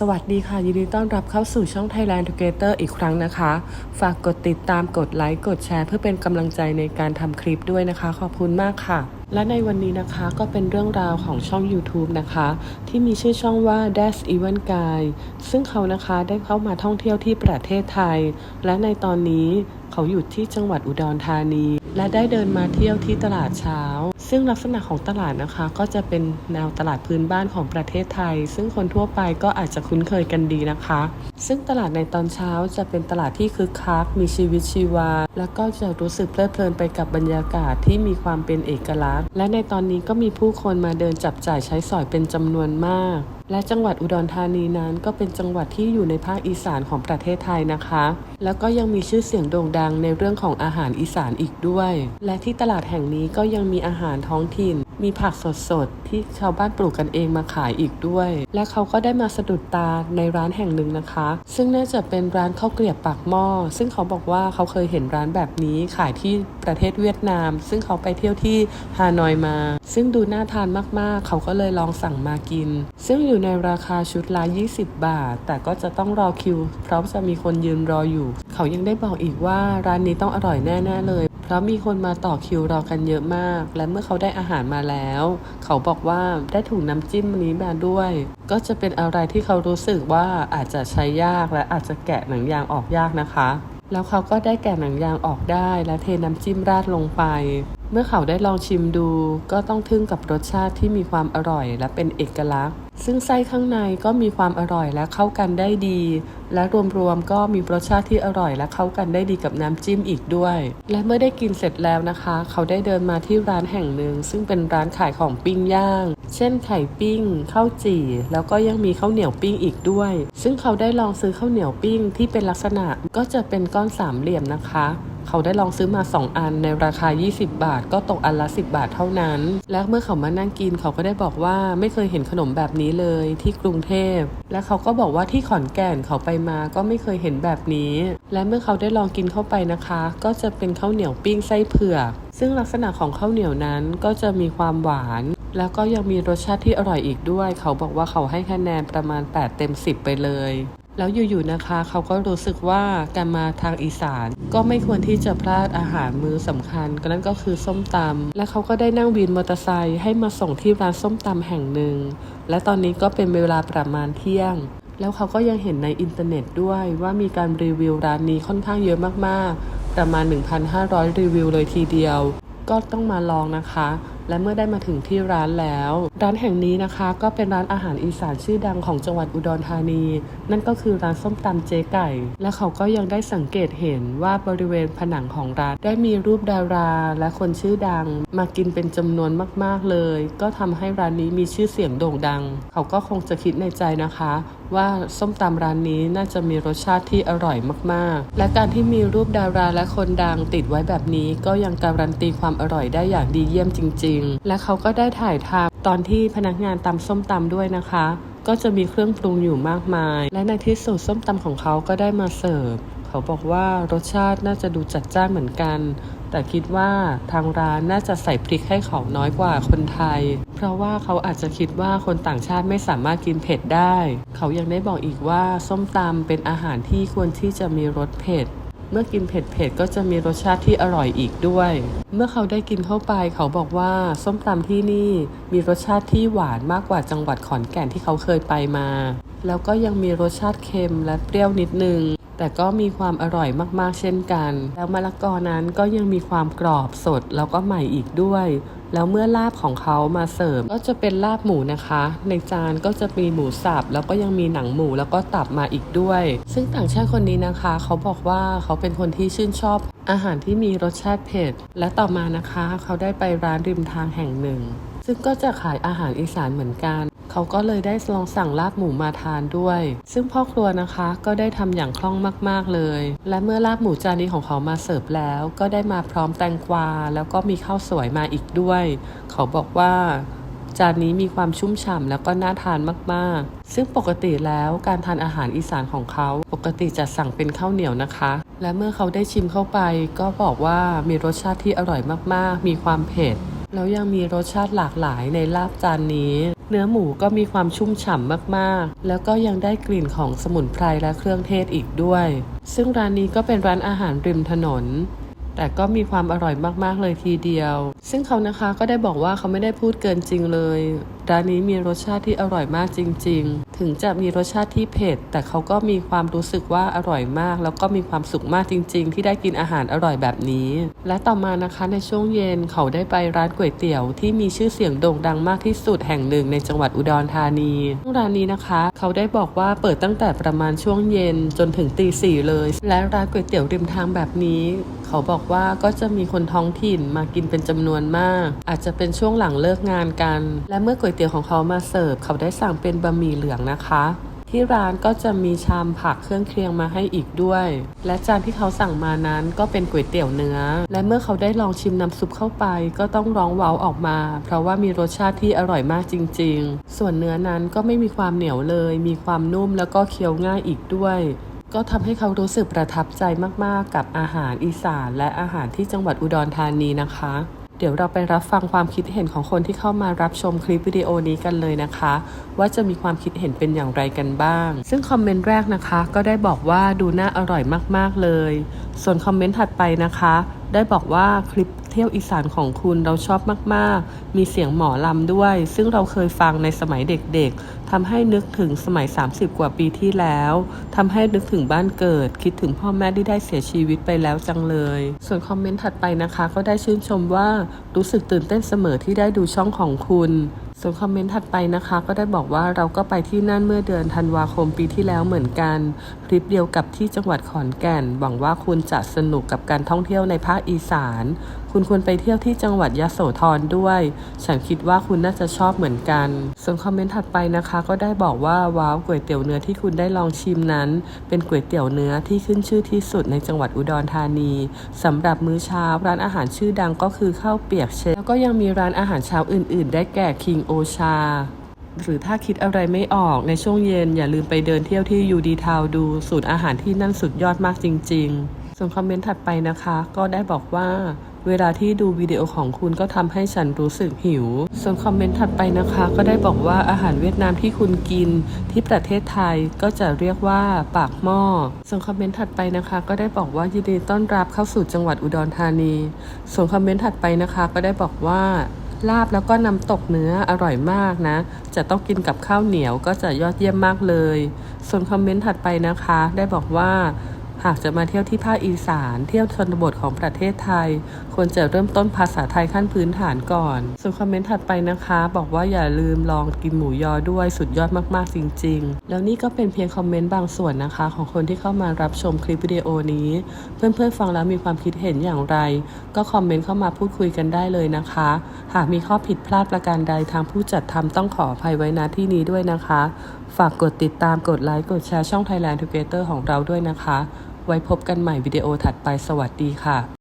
สวัสดีค่ะ ยินดีต้อนรับเข้าสู่ช่อง Thailand Together อีกครั้งนะคะ ฝากกดติดตามกดไลค์ กดแชร์เพื่อเป็นกำลังใจในการทำคลิปด้วยนะคะ ขอบคุณมากค่ะ และในวันนี้นะคะก็เป็นเรื่องราวของช่อง YouTube นะคะ ที่มีชื่อช่องว่า Dash Event Guy ซึ่งเขานะคะได้เข้ามาท่องเที่ยวที่ประเทศไทย และในตอนนี้เขาอยู่ที่จังหวัดอุดรธานี และได้เดินมาเที่ยวที่ตลาดเช้า ซึ่งลักษณะของตลาดนะคะก็จะเป็นแนวตลาดพื้นบ้านของประเทศไทย ซึ่งคนทั่วไปก็อาจจะคุ้นเคยกันดีนะคะ ซึ่งตลาดในตอนเช้าจะเป็นตลาดที่คึกคัก มีชีวิตชีวา และก็จะรู้สึกเพลิดเพลินไปกับบรรยากาศที่มีความเป็นเอกลักษณ์ และในตอนนี้ก็มีผู้คนมาเดินจับจ่ายใช้สอยเป็นจำนวนมาก และจังหวัดอุดรธานีนั้นก็เป็นจังหวัดที่อยู่ในภาคอีสานของประเทศไทยนะคะ แล้วก็ยังมีชื่อเสียงโด่งดังในเรื่องของอาหารอีสานอีกด้วย และที่ตลาดแห่งนี้ก็ยังมีอาหารท้องถิ่น มีผักสดๆ ที่ชาวบ้านปลูกกันเองมาขายอีกด้วย และเขาก็ได้มาสะดุดตาในร้านแห่งหนึ่งนะคะ ซึ่งน่าจะเป็นร้านข้าวเกลียบปากหม้อ ซึ่งเขาบอกว่าเขาเคยเห็นร้านแบบนี้ขายที่ประเทศเวียดนาม ซึ่งเขาไปเที่ยวที่ฮานอยมา ซึ่งดูน่าทานมากๆ เขาก็เลยลองสั่งมากิน ซึ่งอยู่ในราคาชุดละ 20 บาท แต่ก็จะต้องรอคิว เพราะจะมีคนยืนรออยู่ เขายังได้บอกอีกว่าร้านนี้ต้องอร่อยแน่ๆเลย เพราะมีคนมาต่อคิวรอกันเยอะมาก และเมื่อเขาได้อาหารมาแล้ว เขาบอกว่าได้ถุงน้ำจิ้มนี้มาด้วย ก็จะเป็นอะไรที่เขารู้สึกว่าอาจจะใช้ยากและอาจจะแกะหนังยางออกยากนะคะ แล้วเขาก็ได้แกะหนังยางออกได้และเทน้ำจิ้มราดลงไป เมื่อเขาได้ลองชิมดู ก็ต้องทึ่งกับรสชาติที่มีความอร่อยและเป็นเอกลักษณ์ ซึ่งไส้ข้างในก็มีความอร่อยและเข้ากันได้ดี และรวมๆก็มีรสชาติที่อร่อยและเข้ากันได้ดีกับน้ำจิ้มอีกด้วย และเมื่อได้กินเสร็จแล้วนะคะ เขาได้เดินมาที่ร้านแห่งหนึ่ง ซึ่งเป็นร้านขายของปิ้งย่าง เช่นไข่ปิ้งข้าวจี่ แล้วก็ยังมีข้าวเหนียวปิ้งอีกด้วย ซึ่งเขาได้ลองซื้อข้าวเหนียวปิ้งที่เป็นลักษณะก็จะเป็นก้อนสามเหลี่ยมนะคะ เขาได้ลองซื้อมา 2 อันในราคา 20 บาท ก็ตกอันละ 10 บาทเท่านั้น และเมื่อเขามานั่งกินเขาก็ได้บอกว่าไม่เคยเห็นขนมแบบนี้เลยที่กรุงเทพ และเขาก็บอกว่าที่ขอนแก่นเขาไปมาก็ไม่เคยเห็นแบบนี้ และเมื่อเขาได้ลองกินเข้าไปนะคะ ก็จะเป็นข้าวเหนียวปิ้งไส้เผือก ซึ่งลักษณะของข้าวเหนียวนั้นก็จะมีความหวานแล้วก็ยังมีรสชาติที่อร่อยอีกด้วย เขาบอกว่าเขาให้คะแนนประมาณ 8 เต็ม 10 ไปเลย แล้วอยู่ๆนะคะ เขาก็รู้สึกว่าการมาทางอีสาน ก็ไม่ควรที่จะพลาดอาหารมื้อสำคัญก็นั่นก็คือส้มตำและเขาก็ได้นั่งวินมอเตอร์ไซค์ให้มาส่งที่ร้านส้มตำแห่งหนึ่ง และตอนนี้ก็เป็นเวลาประมาณเที่ยง แล้วเขาก็ยังเห็นในอินเทอร์เน็ตด้วยว่ามีการรีวิวร้านนี้ค่อนข้างเยอะมากๆ ประมาณ 1,500 รีวิวเลยทีเดียว ก็ต้องมาลองนะคะ และเมื่อได้มาถึงที่ร้านแล้ว ร้านแห่งนี้นะคะก็เป็นร้านอาหารอีสานชื่อดังของจังหวัดอุดรธานี นั่นก็คือร้านส้มตำเจ๊ไก่ และเขาก็ยังได้สังเกตเห็นว่าบริเวณผนังของร้านได้มีรูปดารา และคนชื่อดัง มากินเป็นจำนวนมากๆเลย ก็ทำให้ร้านนี้มีชื่อเสียงโด่งดัง เขาก็คงจะคิดในใจนะคะ ว่าส้มตำร้านนี้น่าจะมีรสชาติที่อร่อยมากๆ และการที่มีรูปดาราและคนดังติดไว้แบบนี้ก็ยังการันตีความอร่อยได้อย่างดีเยี่ยมจริงๆและเขาก็ได้ถ่ายทำตอนที่พนักงานตำส้มตำด้วยนะคะ ก็จะมีเครื่องปรุงอยู่มากมาย และในที่สุดส้มตำของเขาก็ได้มาเสิร์ฟเขาบอกว่ารสชาติน่าจะดูจัดจ้านเหมือนกัน แต่คิดว่าทางร้านน่าจะใส่พริกให้เขาน้อยกว่าคนไทย เพราะว่าเขาอาจจะคิดว่าคนต่างชาติไม่สามารถกินเผ็ดได้ เขายังได้บอกอีกว่าส้มตำเป็นอาหารที่ควรที่จะมีรสเผ็ด เมื่อกินเผ็ดๆก็จะมีรสชาติที่อร่อยอีกด้วย เมื่อเขาได้กินเข้าไปเขาบอกว่าส้มตำที่นี่มีรสชาติที่หวานมากกว่าจังหวัดขอนแก่นที่เขาเคยไปมา แล้วก็ยังมีรสชาติเค็มและเปรี้ยวนิดนึงแต่ก็มีความอร่อยมากๆเช่นกัน แล้วมะละกอนั้นก็ยังมีความกรอบสดแล้วก็ใหม่อีกด้วย แล้วเมื่อลาบของเขามาเสิร์ฟก็จะเป็นลาบหมูนะคะ ในจานก็จะมีหมูสับแล้วก็ยังมีหนังหมูแล้วก็ตับมาอีกด้วย ซึ่งต่างชาติคนนี้นะคะ เขาบอกว่าเขาเป็นคนที่ชื่นชอบอาหารที่มีรสชาติเผ็ด และต่อมานะคะ เขาได้ไปร้านริมทางแห่งหนึ่ง ซึ่งก็จะขายอาหารอีสานเหมือนกัน เขาก็เลยได้ลองสั่งลาบหมูมาทานด้วย ซึ่งพ่อครัวนะคะก็ได้ทำอย่างคล่องมากๆเลย และเมื่อลาบหมูจานนี้ของเขามาเสิร์ฟแล้ว ก็ได้มาพร้อมแตงกวา แล้วก็มีข้าวสวยมาอีกด้วย เขาบอกว่าจานนี้มีความชุ่มฉ่ำแล้วก็น่าทานมากๆ ซึ่งปกติแล้วการทานอาหารอีสานของเขา ปกติจะสั่งเป็นข้าวเหนียวนะคะ และเมื่อเขาได้ชิมเข้าไป ก็บอกว่ามีรสชาติที่อร่อยมากๆ มีความเผ็ด แล้วยังมีรสชาติหลากหลายในลาบจานนี้ เนื้อหมูก็มีความชุ่มฉ่ำมากๆ แล้วก็ยังได้กลิ่นของสมุนไพรและเครื่องเทศอีกด้วย ซึ่งร้านนี้ก็เป็นร้านอาหารริมถนน แต่ก็มีความอร่อยมากๆเลยทีเดียว ซึ่งเขานะคะก็ได้บอกว่าเขาไม่ได้พูดเกินจริงเลย ร้านนี้มีรสชาติที่อร่อยมากจริง ๆ ถึงจะมีรสชาติที่เผ็ด แต่เขาก็มีความรู้สึกว่าอร่อยมาก แล้วก็มีความสุขมากจริง ๆ ที่ได้กินอาหารอร่อยแบบนี้ และต่อมานะคะในช่วงเย็นเขาได้ไปร้านก๋วยเตี๋ยวที่มีชื่อเสียงโด่งดังมากที่สุดแห่งหนึ่งในจังหวัดอุดรธานีร้านนี้นะคะ เขาได้บอกว่าเปิดตั้งแต่ประมาณช่วงเย็นจนถึงตีสี่เลย และร้านก๋วยเตี๋ยวริมทางแบบนี้ เขาบอกว่าก็จะมีคนท้องถิ่นมากินเป็นจำนวนมาก อาจจะเป็นช่วงหลังเลิกงานกัน และเมื่อก๋วยเตี๋ยวของเขามาเสิร์ฟเขาได้สั่งเป็นบะหมี่เหลืองนะคะที่ร้านก็จะมีชามผักเครื่องเคียงมาให้อีกด้วย และจานที่เขาสั่งมานั้นก็เป็นก๋วยเตี๋ยวเนื้อ และเมื่อเขาได้ลองชิมน้ำซุปเข้าไป ก็ต้องร้องว้าวออกมา เพราะว่ามีรสชาติที่อร่อยมากจริง ๆ ส่วนเนื้อนั้นก็ไม่มีความเหนียวเลย มีความนุ่มแล้วก็เคี้ยวง่ายอีกด้วย ก็ทำให้เขารู้สึกประทับใจมาก ๆ กับอาหารอีสาน และอาหารที่จังหวัดอุดรธานีนะคะ เดี๋ยวเราไปรับฟังความคิดเห็นของคนที่เข้ามารับชมคลิปวิดีโอนี้กันเลยนะคะ ว่าจะมีความคิดเห็นเป็นอย่างไรกันบ้าง ซึ่งคอมเมนต์แรกนะคะ ก็ได้บอกว่าดูน่าอร่อยมากๆเลย ส่วนคอมเมนต์ถัดไปนะคะ ได้บอกว่าคลิป ที่ยวอีสานของคุณเราชอบมาก ๆ มีเสียงหมอลำด้วย ซึ่งเราเคยฟังในสมัยเด็ก ๆ ทำให้นึกถึงสมัย 30 กว่าปีที่แล้ว ทำให้นึกถึงบ้านเกิด คิดถึงพ่อแม่ที่ได้เสียชีวิตไปแล้วจังเลย ส่วนคอมเมนต์ถัดไปนะคะ ก็ได้ชื่นชมว่ารู้สึกตื่นเต้นเสมอที่ได้ดูช่องของคุณส่วนคอมเมนต์ถัดไปนะคะ ก็ได้บอกว่าเราก็ไปที่นั่นเมื่อเดือนธันวาคมปีที่แล้วเหมือนกันคลิปเดียวกับที่จังหวัดขอนแก่น หวังว่าคุณจะสนุกกับการท่องเที่ยวในภาคอีสาน คุณควรไปเที่ยวที่จังหวัดยะโสธรด้วย ฉันคิดว่าคุณน่าจะชอบเหมือนกัน ส่วนคอมเมนต์ถัดไปนะคะ ก็ได้บอกว่าว้าวก๋วยเตี๋ยวเนื้อที่คุณได้ลองชิมนั้น เป็นก๋วยเตี๋ยวเนื้อที่ขึ้นชื่อที่สุดในจังหวัดอุดรธานีสำหรับมื้อเช้าร้านอาหารชื่อดังก็คือข้าวเปียกเชฟแล้วก็ยังมีร้านอาหารเช้าอื่น ๆ ได้แก่ King Ocha หรือถ้าคิดอะไรไม่ออกในช่วงเย็น อย่าลืมไปเดินเที่ยวที่ยูดีทาวดูสูตรอาหารที่นั่นสุดยอดมากจริง ๆ ส่วนคอมเมนต์ถัดไปนะคะ ก็ได้บอกว่าเวลาที่ดูวิดีโอของคุณก็ทำให้ฉันรู้สึกหิว ส่วนคอมเมนต์ถัดไปนะคะ ก็ได้บอกว่าอาหารเวียดนามที่คุณกินที่ประเทศไทยก็จะเรียกว่าปากหม้อ ส่วนคอมเมนต์ถัดไปนะคะ ก็ได้บอกว่ายินดีต้อนรับเข้าสู่จังหวัดอุดรธานี ส่วนคอมเมนต์ถัดไปนะคะ ก็ได้บอกว่า ลาบแล้วก็น้ำตกเนื้ออร่อยมากนะ จะต้องกินกับข้าวเหนียวก็จะยอดเยี่ยมมากเลย ส่วนคอมเมนต์ถัดไปนะคะ ได้บอกว่า หากจะมาเที่ยวที่ภาคอีสาน เที่ยวชนบทของประเทศไทย ควรจะเริ่มต้นภาษาไทยขั้นพื้นฐานก่อน ส่วนคอมเมนต์ถัดไปนะคะ บอกว่าอย่าลืมลองกินหมูยอด้วยสุดยอดมากๆจริง ๆ แล้วนี่ก็เป็นเพียงคอมเมนต์บางส่วนนะคะ ของคนที่เข้ามารับชมคลิปวิดีโอนี้ เพื่อนๆฟังแล้วมีความคิดเห็นอย่างไร ก็คอมเมนต์เข้ามาพูดคุยกันได้เลยนะคะ หากมีข้อผิดพลาดประการใดทางผู้จัดทำต้องขออภัยไว้ณที่นี้ด้วยนะคะ ฝากกดติดตามกดไลค์กดแชร์ช่อง Thailand Together ของเราด้วยนะคะ ไว้พบกันใหม่วิดีโอถัดไปสวัสดีค่ะ